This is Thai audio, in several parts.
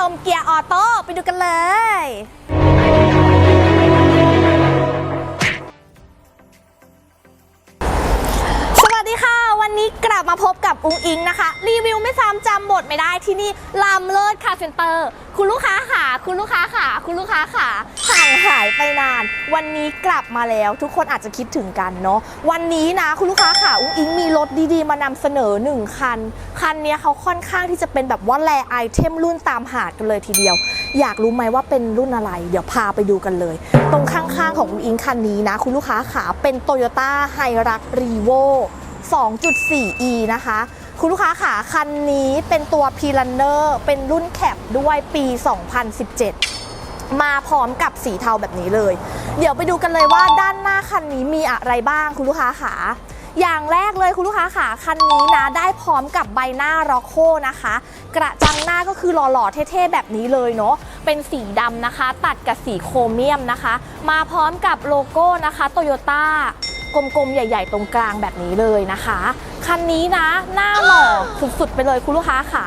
ยมเกียร์ออโต้ไปดูกันเลย วันนี้กลับมาพบกับอุ้งอิงนะคะ รีวิวไม่ซ้ำจำบทไม่ได้ที่นี่ลำเลิศคาเซ็นเตอร์ คุณลูกค้าค่ะ คุณลูกค้าค่ะ คุณลูกค้าค่ะห่างหายไปนาน วันนี้กลับมาแล้วทุกคนอาจจะคิดถึงกันเนาะวันนี้นะคุณลูกค้าค่ะอุ้งอิงมีรถดีๆ มานำเสนอหนึ่งคัน คันนี้เขาค่อนข้างที่จะเป็นแบบว่าแลไอเทมรุ่นตามหาดกันเลยทีเดียว อยากรู้ไหมว่าเป็นรุ่นอะไร เดี๋ยวพาไปดูกันเลย ตรงข้างๆของอุ้งอิงคันนี้นะ คุณลูกค้าขาเป็น Toyota h i r u x r e v o 2.4e นะคะ คุณลูกค้าขาคันนี้เป็นตัว p l a n n e r เป็นรุ่นแคปด้วยปี 2017 มาพร้อมกับสีเทาแบบนี้เลย เดี๋ยวไปดูกันเลยว่าด้านหน้าคันนี้มีอะไรบ้างคุณลูกค้าขาอย่างแรกเลยคุณลูกค้าขาคันนี้นะได้พร้อมกับใบหน้าร็อกโคนะคะ กระจังหน้าก็คือหล่อๆเท่ๆแบบนี้เลยเนาะเป็นสีดำนะคะ ตัดกับสีโครเมียมนะคะ มาพร้อมกับโลโก้นะคะโตโยต้า กลมๆ ใหญ่ ๆ ตรงกลางแบบนี้เลยนะคะ คันนี้นะหน้าหล่อสุดๆ ไปเลยคุณลูกค้าขา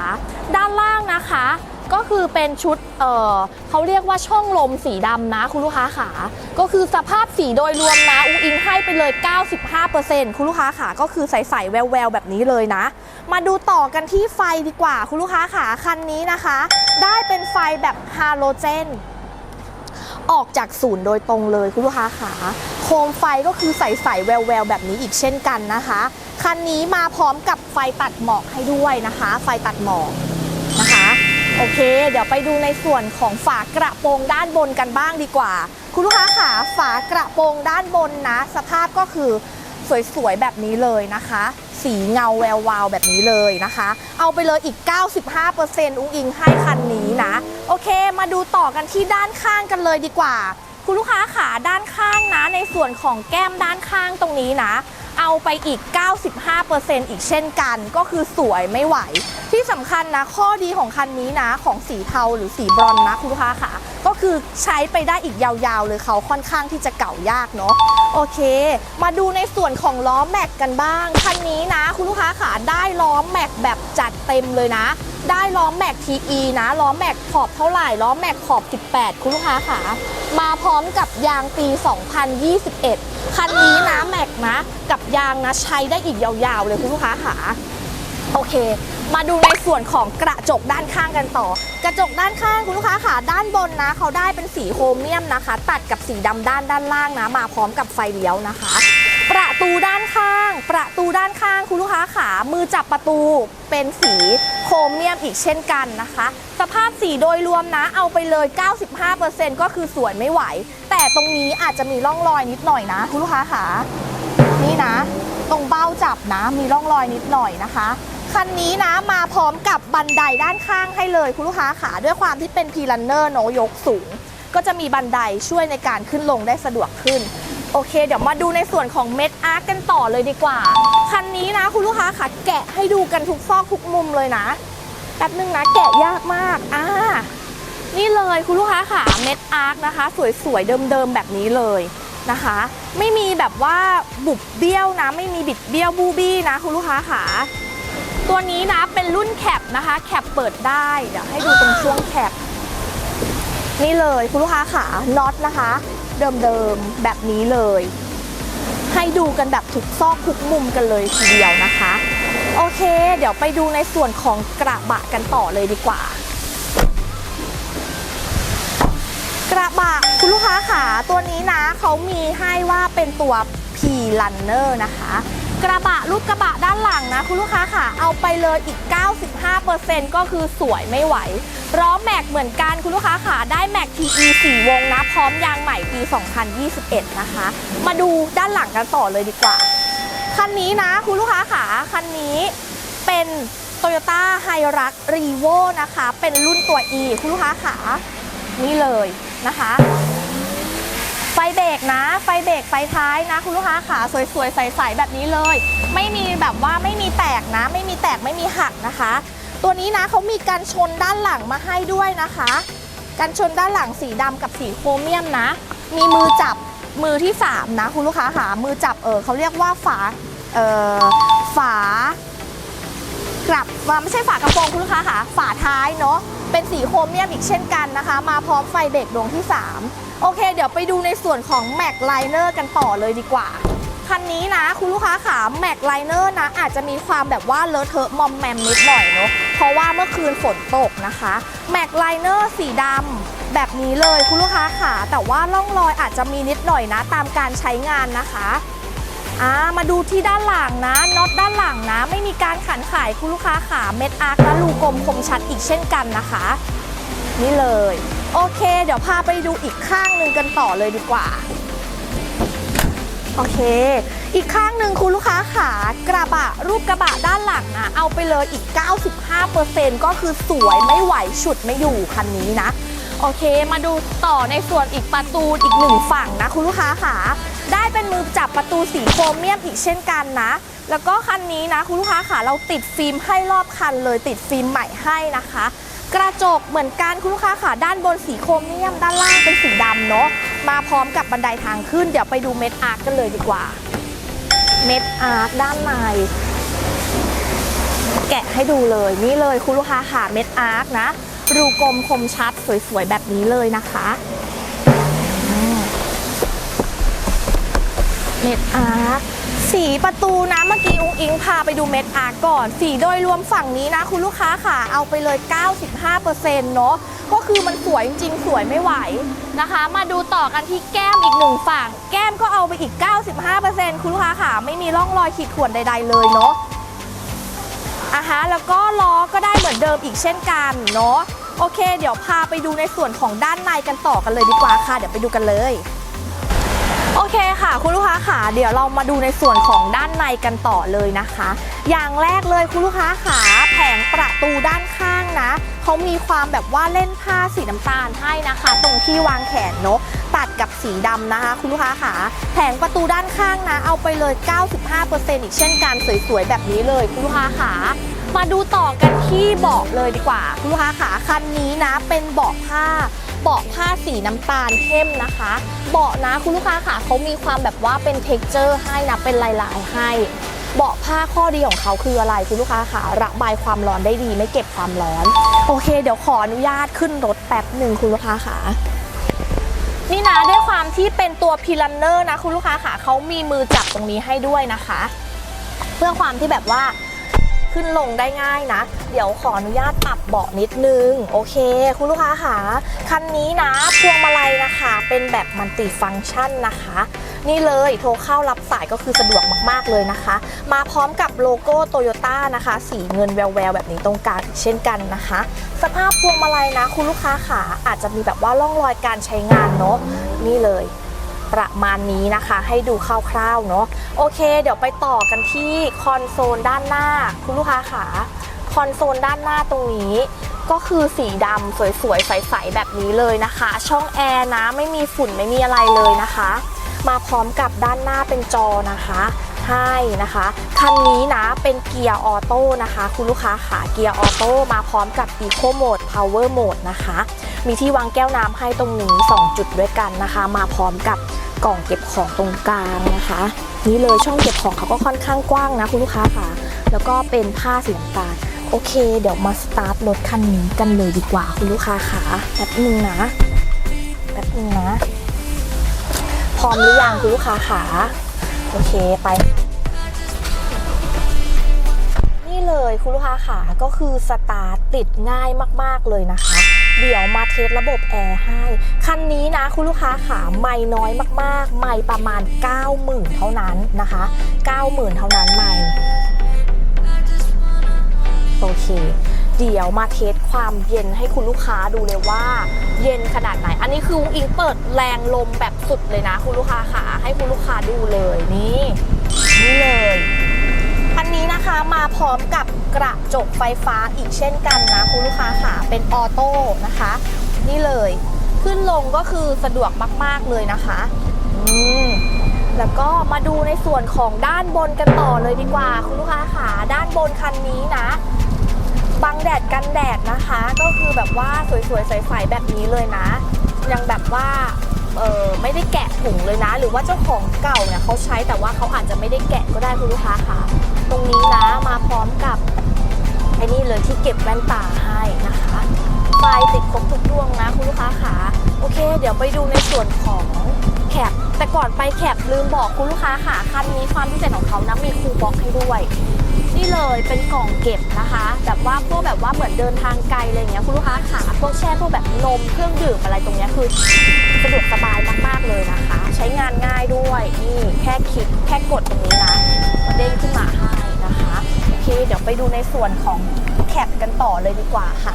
ด้านล่างนะคะก็คือเป็นชุดเออเขาเรียกว่าช่องลมสีดำนะ คุณลูกค้าขา ก็คือสภาพสีโดยรวมนะอุ้งอิงให้ไปเลย 95%คุณลูกค้าขาก็คือใสๆแววๆ แบบนี้เลยนะ มาดูต่อกันที่ไฟดีกว่า คุณลูกค้าขาคันนี้นะคะ ได้เป็นไฟแบบฮาโลเจนออกจากศูนย์โดยตรงเลยคุณลูกค้าขา มไฟก็คือใสๆแววๆ แบบนี้อีกเช่นกันนะคะ คันนี้มาพร้อมกับไฟตัดหมอกให้ด้วยนะคะ ไฟตัดหมอกนะคะ โอเค เดี๋ยวไปดูในส่วนของฝากระโปรงด้านบนกันบ้างดีกว่า คุณลูกค้าขาฝากระโปรงด้านบนนะ สภาพก็คือสวยๆ แบบนี้เลยนะคะ สีเงาแวววาวแบบนี้เลยนะคะ เอาไปเลยอีก 95%อุ้งอิงให้คันนี้นะ โอเค มาดูต่อกันที่ด้านข้างกันเลยดีกว่า คุณลูกค้าขาด้านข้างนะ ในส่วนของแก้มด้านข้างตรงนี้นะ เอาไปอีก 95%อีกเช่นกันก็คือสวยไม่ไหว ที่สำคัญนะ ข้อดีของคันนี้นะ ของสีเทาหรือสีบรอนนะ คุณลูกค้าขา ก็คือใช้ไปได้อีกยาวๆเลยเขาค่อนข้างที่จะเก่ายากเนาะโอเค มาดูในส่วนของล้อแม็กกันบ้างคันนี้นะ คุณลูกค้าขาได้ล้อแม็กแบบจัดเต็มเลยนะ ได้ล้อแม็ก TE นะล้อแม็กขอบเท่าไหร่ล้อแม็กขอบ 18 คุณลูกค้าขามาพร้อมกับยางปี 2021 คันนี้นะแม็กนะ กับยางนะใช้ได้อีกยาวๆเลยคุณลูกค้าขาโอเค มาดูในส่วนของกระจกด้านข้างกันต่อ กระจกด้านข้างคุณลูกค้าขาด้านบนนะเขาได้เป็นสีโครเมียมนะคะ ตัดกับสีดำด้านด้านล่างนะ มาพร้อมกับไฟเลี้ยวนะคะ ประตูด้านข้าง ประตูด้านข้างคุณลูกค้าขามือจับประตูเป็นสีโครเมียมอีกเช่นกันนะคะ สภาพสีโดยรวมนะเอาไปเลย 95%ก็คือสวยไม่ไหว แต่ตรงนี้อาจจะมีร่องรอยนิดหน่อยนะ คุณลูกค้าขานี่นะ ตรงเบ้าจับนะมีร่องรอยนิดหน่อยนะคะ คันนี้นะมาพร้อมกับบันไดด้านข้างให้เลยคุณลูกค้าขาด้วยความที่เป็นพีลันเนอร์โนยกสูง ก็จะมีบันไดช่วยในการขึ้นลงได้สะดวกขึ้น โอเค เดี๋ยวมาดูในส่วนของเม็ดอาร์คกันต่อเลยดีกว่า คันนี้นะคุณลูกค้าขาแกะให้ดูกันทุกซอกทุกมุมเลยนะแป๊บนึงนะแกะยากมากอ่านี่เลยคุณลูกค้าขาเม็ดอาร์คนะคะ สวยๆเดิมๆแบบนี้เลยนะคะ ไม่มีแบบว่าบุบเบี้ยวนะ ไม่มีบิดเบี้ยวบูบี้นะคุณลูกค้าขา ตัวนี้นะเป็นรุ่นแคปนะคะ แคปเปิดได้ เดี๋ยวให้ดูตรงช่วงแคป นี่เลยคุณลูกค้าขาน็อตนะคะ เดิมๆแบบนี้เลย ให้ดูกันแบบทุกซอกทุกมุมกันเลยทีเดียวนะคะ โอเค เดี๋ยวไปดูในส่วนของกระบะกันต่อเลยดีกว่า กระบะคุณลูกค้าขาตัวนี้นะเขามีให้ว่าเป็นตัว P Runner นะคะ กระบะรูปกระบะด้านหลังนะ คุณลูกค้าค่ะ เอาไปเลยอีก 95%ก็คือสวยไม่ไหวล้อแม็กเหมือนกันคุณลูกค้าค่ะ ได้แม็ก TE 4วงนะ พร้อมยางใหม่ปี 2021 นะคะ มาดูด้านหลังกันต่อเลยดีกว่า คันนี้นะคุณลูกค้าค่ะคันนี้เป็น Toyota h i r u x r e v o นะคะ เป็นรุ่นตัว E คุณลูกค้าค่ะนี่เลยนะคะ ไฟเบรกนะ ไฟเบรกไฟท้ายนะ คุณลูกค้าขาสวยๆ ใสๆแบบนี้เลย ไม่มีแบบว่าไม่มีแตกนะ ไม่มีแตกไม่มีหักนะคะ ตัวนี้นะเขามีการชนด้านหลังมาให้ด้วยนะคะการชนด้านหลังสีดำกับสีโครเมียมนะ มีมือจับมือที่ 3 นะคุณลูกค้าขามือจับเออเขาเรียกว่าฝาเออฝากลับว่าไม่ใช่ฝากระโปรงคุณลูกค้าค่ะฝาท้ายเนาะเป็นสีโครเมียมอีกเช่นกันนะคะ มาพร้อมไฟเบรกดวงที่ 3โอเค เดี๋ยวไปดูในส่วนของแม็กไลเนอร์กันต่อเลยดีกว่า คันนี้นะ คุณลูกค้าขาแม็กไลเนอร์นะ อาจจะมีความแบบว่าเลอะเทอะมอมแมมนิดหน่อยเนาะเพราะว่าเมื่อคืนฝนตกนะคะแม็กไลเนอร์สีดำแบบนี้เลยคุณลูกค้าขาแต่ว่าร่องรอยอาจจะมีนิดหน่อยนะ ตามการใช้งานนะคะอ่ามาดูที่ด้านหลังนะน็อตด้านหลังนะ ไม่มีการขันขายคุณลูกค้าขาเม็ดอาร์คและรูกลมคมชัดอีกเช่นกันนะคะ นี่เลย โอเค เดี๋ยวพาไปดูอีกข้างหนึ่งกันต่อเลยดีกว่า โอเค อีกข้างหนึ่งคุณลูกค้าขากระบะรูปกระบะด้านหลังนะเอาไปเลยอีก 95%ก็คือสวยไม่ไหวฉุดไม่อยู่คันนี้นะ โอเค มาดูต่อในส่วนอีกประตูอีกหนึ่งฝั่งนะคุณลูกค้าขาได้เป็นมือจับประตูสีโครเมียมอีกเช่นกันนะ แล้วก็คันนี้นะคุณลูกค้าขาเราติดฟิล์มให้รอบคันเลยติดฟิล์มใหม่ให้นะคะ กระจกเหมือนกันคุณลูกค้าขาด้านบนสีโครเมียมด้านล่างเป็นสีดำเนาะมาพร้อมกับบันไดทางขึ้น เดี๋ยวไปดูเม็ดอาร์กันเลยดีกว่า เม็ดอาร์คด้านในแกะให้ดูเลยนี่เลยคุณลูกค้าค่ะเม็ดอาร์คนะรูกลมคมชัดสวยๆแบบนี้เลยนะคะเม็ดอาร์ค สีประตูนะเมื่อกี้อุ้งอิงพาไปดูเม็ดอาร์ก่อน สีโดยรวมฝั่งนี้นะ คุณลูกค้าค่ะเอาไปเลย 95%เนาะก็คือมันสวยจริงๆ สวยไม่ไหวนะคะ มาดูต่อกันที่แก้มอีกหนึ่งฝั่ง แก้มก็เอาไปอีก 95%คุณลูกค้าค่ะ ไม่มีร่องรอยขีดข่วนใด ๆ เลยเนาะอะฮะแล้วก็ล้อก็ได้เหมือนเดิมอีกเช่นกันเนาะโอเค เดี๋ยวพาไปดูในส่วนของด้านในกันต่อกันเลยดีกว่าค่ะ เดี๋ยวไปดูกันเลย เคค่ะ คุณลูกค้าค่ะเดี๋ยวเรามาดูในส่วนของด้านในกันต่อเลยนะคะ อย่างแรกเลยคุณลูกค้าขาแผงประตูด้านข้างนะเขามีความแบบว่าเล่นผ้าสีน้ำตาลให้นะคะ ตรงที่วางแขนเนาะตัดกับสีดำนะคะ คุณลูกค้าขาแผงประตูด้านข้างนะ เอาไปเลย 95%อีกเช่นกันสวยๆแบบนี้เลย คุณลูกค้าขามาดูต่อกันที่เบาะเลยดีกว่า คุณลูกค้าขาคันนี้นะเป็นเบาะผ้า เบาะผ้าสีน้ำตาลเข้มนะคะ เบาะนะคุณลูกค้าขาเขามีความแบบว่าเป็นเท็กเจอร์ให้นะเป็นลายๆให้ เบาะผ้าข้อดีของเขาคืออะไรคุณลูกค้าขาระบายความร้อนได้ดี ไม่เก็บความร้อน โอเค เดี๋ยวขออนุญาตขึ้นรถแป๊บหนึ่งคุณลูกค้าขานี่นะด้วยความที่เป็นตัวพิลันเนอร์นะคุณลูกค้าขาเขามีมือจับตรงนี้ให้ด้วยนะคะ เพื่อความที่แบบว่า ขึ้นลงได้ง่ายนะ เดี๋ยวขออนุญาตปรับเบาะนิดนึง โอเค คุณลูกค้าค่ะ คันนี้นะพวงมาลัยนะคะ เป็นแบบมัลติฟังก์ชันนะคะ นี่เลยโทรเข้ารับสายก็คือสะดวกมากๆเลยนะคะ มาพร้อมกับโลโก้โตโยต้านะคะ สีเงินแววๆแบบนี้ตรงกลางเช่นกันนะคะ สภาพพวงมาลัยนะ คุณลูกค้าขาอาจจะมีแบบว่าร่องรอยการใช้งานเนาะนี่เลย ประมาณนี้นะคะ ให้ดูคร่าวๆเนาะโอเค เดี๋ยวไปต่อกันที่คอนโซลด้านหน้าคุณลูกค้าขาคอนโซลด้านหน้าตรงนี้ก็คือสีดำสวยๆ ใสๆ แบบนี้เลยนะคะ ช่องแอร์นะไม่มีฝุ่นไม่มีอะไรเลยนะคะ มาพร้อมกับด้านหน้าเป็นจอนะคะให้นะคะ คันนี้นะเป็นเกียร์ออโต้นะคะ คุณลูกค้าขาเกียร์ออโต้มาพร้อมกับ Eco Mode Power Mode นะคะ มีที่วางแก้วน้ำให้ตรงนี้ 2 จุดด้วยกันนะคะ มาพร้อมกับ กล่องเก็บของตรงกลางนะคะ นี่เลยช่องเก็บของเขาก็ค่อนข้างกว้างนะคุณลูกค้าค่ะ แล้วก็เป็นผ้าสีน้ำตาลโอเค เดี๋ยวมาสตาร์ทรถคันนี้กันเลยดีกว่าคุณลูกค้าค่ะแป๊บนึงนะแป๊บนึงนะ พร้อมหรือยังคุณลูกค้าขาโอเคไป นี่เลยคุณลูกค้าขาก็คือสตาร์ทติดง่ายมาก ๆ เลยนะคะ เดี๋ยวมาเทสระบบแอร์ให้ คันนี้นะคุณลูกค้าขาไม่น้อยมากๆ ไม่ประมาณ 90,000 เท่านั้นนะคะ 90,000 เท่านั้นไม่โอเคเดี๋ยวมาเทสความเย็นให้คุณลูกค้าดูเลยว่า เย็นขนาดไหน อันนี้คืออุ้งอิงเปิดแรงลมแบบสุดเลยนะ คุณลูกค้าขาให้คุณลูกค้าดูเลยนี่ นี่เลย อันนี้นะคะมาพร้อมกับ กระจกไฟฟ้าอีกเช่นกันนะคุณลูกค้าค่ะเป็นออโต้นะคะ นี่เลยขึ้นลงก็คือสะดวกมาก ๆ เลยนะคะอืมแล้วก็มาดูในส่วนของด้านบนกันต่อเลยดีกว่า คุณลูกค้าค่ะด้านบนคันนี้นะบังแดดกันแดดนะคะ ก็คือแบบว่าสวยๆใสๆแบบนี้เลยนะ ยังแบบว่าเออไม่ได้แกะถุงเลยนะ หรือว่าเจ้าของเก่าเนี่ยเขาใช้แต่ว่าเขาอาจจะไม่ได้แกะก็ได้คุณลูกค้าค่ะ ตรงนี้นะมาพร้อมกับ ไอ้นี่เลยที่เก็บแว่นตาให้นะคะไฟติดครบทุกดวงนะคุณลูกค้าขาโอเค เดี๋ยวไปดูในส่วนของแคปแต่ก่อนไปแคปลืมบอกคุณลูกค้าค่ะคันนี้ความพิเศษของเขานะมีคูบ็อกให้ด้วย นี่เลยเป็นกล่องเก็บนะคะ แบบว่าพวกแบบว่าเหมือนเดินทางไกลอะไรเงี้ยคุณลูกค้าขาพวกแช่พวกแบบนมเครื่องดื่มอะไรตรงเนี้ยคือสะดวกสบายมากๆเลยนะคะ ใช้งานง่ายด้วยนี่แค่คลิกแค่กดตรงนี้นะมันเด้งขึ้นมาให้นะคะ เค เดี๋ยวไปดูในส่วนของแคปกันต่อเลยดีกว่าค่ะ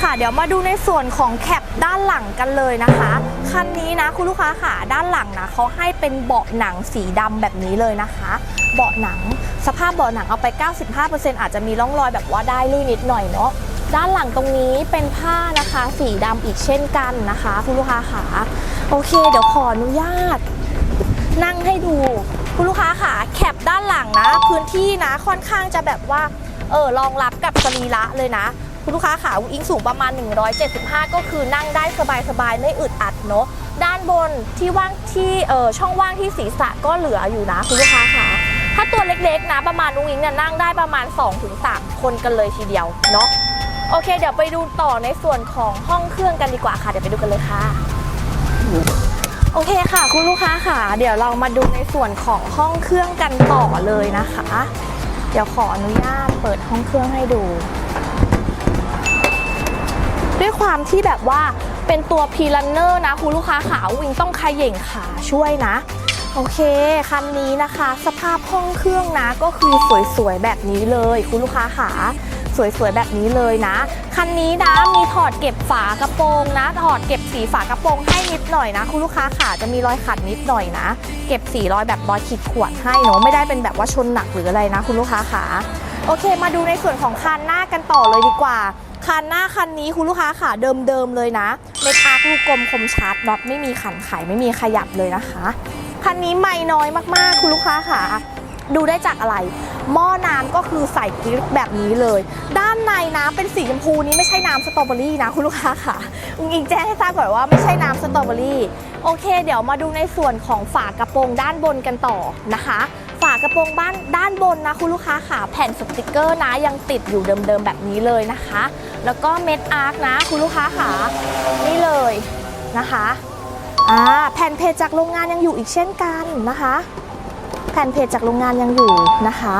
ค่ะ เดี๋ยวมาดูในส่วนของแคปด้านหลังกันเลยนะคะ คันนี้นะคุณลูกค้าค่ะ ด้านหลังนะเขาให้เป็นเบาะหนังสีดำแบบนี้เลยนะคะ เบาะหนังสภาพเบาะหนังเอาไป 95%อาจจะมีร่องรอยแบบว่าได้ลื่นนิดหน่อยเนาะด้านหลังตรงนี้เป็นผ้านะคะ สีดำอีกเช่นกันนะคะ คุณลูกค้าค่ะ โอเค เดี๋ยวขออนุญาต นั่งให้ดู คุณลูกค้าค่ะแคปด้านหลังนะ พื้นที่นะค่อนข้างจะแบบว่าเออรองรับกับสรีระเลยนะคุณลูกค้าขาอุ้งอิงสูงประมาณ 175 ก็คือนั่งได้สบายๆ ไม่อึดอัดเนาะด้านบนที่ว่างที่เออช่องว่างที่ศีรษะก็เหลืออยู่นะคุณลูกค้าขาถ้าตัวเล็กๆนะประมาณอุ้งอิงเนี่ยนั่งได้ประมาณ 2-3 คนกันเลยทีเดียวเนาะโอเค เดี๋ยวไปดูต่อในส่วนของห้องเครื่องกันดีกว่าค่ะ เดี๋ยวไปดูกันเลยค่ะ โอเคค่ะ คุณลูกค้าค่ะ เดี๋ยวเรามาดูในส่วนของห้องเครื่องกันต่อเลยนะคะ เดี๋ยวขออนุญาตเปิดห้องเครื่องให้ดู ด้วยความที่แบบว่าเป็นตัวพีลันเนอร์นะคุณลูกค้าขาวิงต้องขย่งขาช่วยนะ โอเคคันนี้นะคะ สภาพห้องเครื่องนะก็คือสวยๆแบบนี้เลย คุณลูกค้าขาสวยๆแบบนี้เลยนะ คันนี้นะมีถอดเก็บฝากระโปรงนะ ถอดเก็บ สีฝากระโปรงให้นิดหน่อยนะ คุณลูกค้าขาจะมีรอยขัดนิดหน่อยนะ เก็บสีรอยแบบรอยขีดข่วนให้เนาะไม่ได้เป็นแบบว่าชนหนักหรืออะไรนะ คุณลูกค้าขาโอเค มาดูในส่วนของคันหน้ากันต่อเลยดีกว่าคันหน้าคันนี้คุณลูกค้าค่ะเดิมๆเลยนะเม็ดอาร์คลูกกลมคมชัดน็อตไม่มีขันไขไม่มีขยับเลยนะคะคันนี้ไม่น้อยมากๆ คุณลูกค้าค่ะ ดูได้จากอะไร หม้อน้ำก็คือใส่กริปแบบนี้เลย ด้านในน้ำเป็นสีชมพูนี้ไม่ใช่น้ำสตรอเบอรี่นะคุณลูกค้าค่ะอุงอิงแจ้งให้ทราบก่อนว่าไม่ใช่น้ำสตรอเบอรี่ โอเค เดี๋ยวมาดูในส่วนของฝากระโปรงด้านบนกันต่อนะคะ ฝากระโปรงบ้านด้านบนนะคุณลูกค้าค่ะ แผ่นสติกเกอร์นะยังติดอยู่เดิมๆแบบนี้เลยนะคะ แล้วก็เม็ดอาร์คนะคุณลูกค้าค่ะ นี่เลยนะคะอ่าแผ่นเพจจากโรงงานยังอยู่อีกเช่นกันนะคะ แผ่นเพจจากโรงงานยังอยู่นะคะ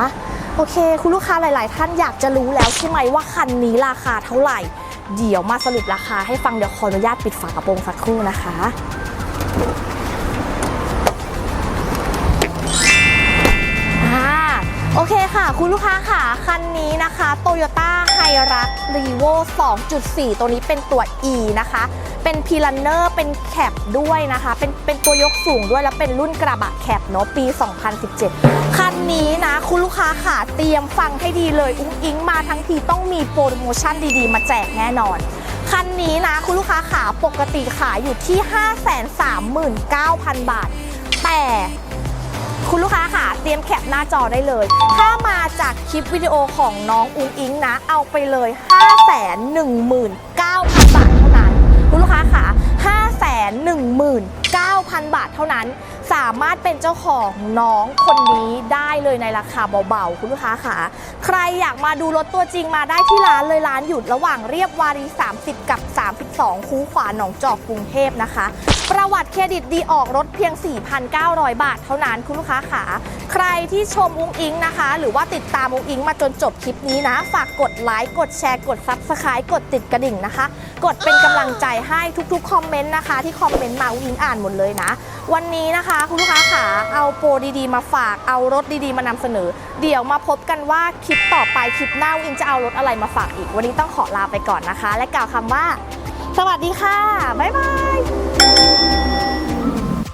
โอเค คุณลูกค้าหลาย ๆ ท่านอยากจะรู้แล้วใช่ไหมว่าคันนี้ราคาเท่าไหร่ เดี๋ยวมาสรุปราคาให้ฟังเดี๋ยวขออนุญาตปิดฝากระโปรงสักครู่นะคะ ค่ะคุณลูกค้าค่ะ คันนี้นะคะ Toyota h i r u x r e v o 2.4 ตัวนี้เป็นตัว E นะคะ เป็นพีลันเนอร์เป็นแคปด้วยนะคะ เป็นเป็นตัวยกสูงด้วยแล้วเป็นรุ่นกระบะแคปเนาะปี 2017 คันนี้นะคุณลูกค้าค่ะ เตรียมฟังให้ดีเลยอุ้งอิงมาทั้งทีต้องมีโปรโมชั่นดีๆ มาแจกแน่นอนคันนี้นะคุณลูกค้าขาปกติขายอยู่ที่ 539,000 บาท แต่ คุณลูกค้าค่ะเตรียมแคปหน้าจอได้เลย ถ้ามาจากคลิปวิดีโอของน้องอุ้งอิงนะ เอาไปเลย 5 1 9 0 0 0 บาทเท่านั้น คุณลูกค้าค่ะ 5 1 9 0 0 0 บาทเท่านั้น สามารถเป็นเจ้าของน้องคนนี้ได้เลยในราคาเบาๆ คุณลูกค้าค่ะ ใครอยากมาดูรถตัวจริงมาได้ที่ร้านเลยร้านอยู่ระหว่างเรียบวารี 30 กับ 32 คูขวาหนองจอกกรุงเทพนะคะ ประวัติเครดิตดีออกรถเพียง 4,900 บาท เท่านั้นคุณลูกค้าขาใครที่ชมอุ้งอิงนะคะ หรือว่าติดตามอุ้งอิงมาจนจบคลิปนี้นะ ฝากกดไลค์กดแชร์กดซับสไครต์กดติดกระดิ่งนะคะกดเป็นกำลังใจให้ทุกๆคอมเมนต์นะคะ ที่คอมเมนต์มาอุ้งอิงอ่านหมดเลยนะ วันนี้นะคะคุณลูกค้าขาเอาโปรดีๆ มาฝากเอารถดีๆ มานำเสนอ เดี๋ยวมาพบกันว่าคลิปต่อไปคลิปหน้าอุ้งอิงจะเอารถอะไรมาฝากอีก วันนี้ต้องขอลาไปก่อนนะคะ และกล่าวคำว่า สวัสดีค่ะบ๊ายบาย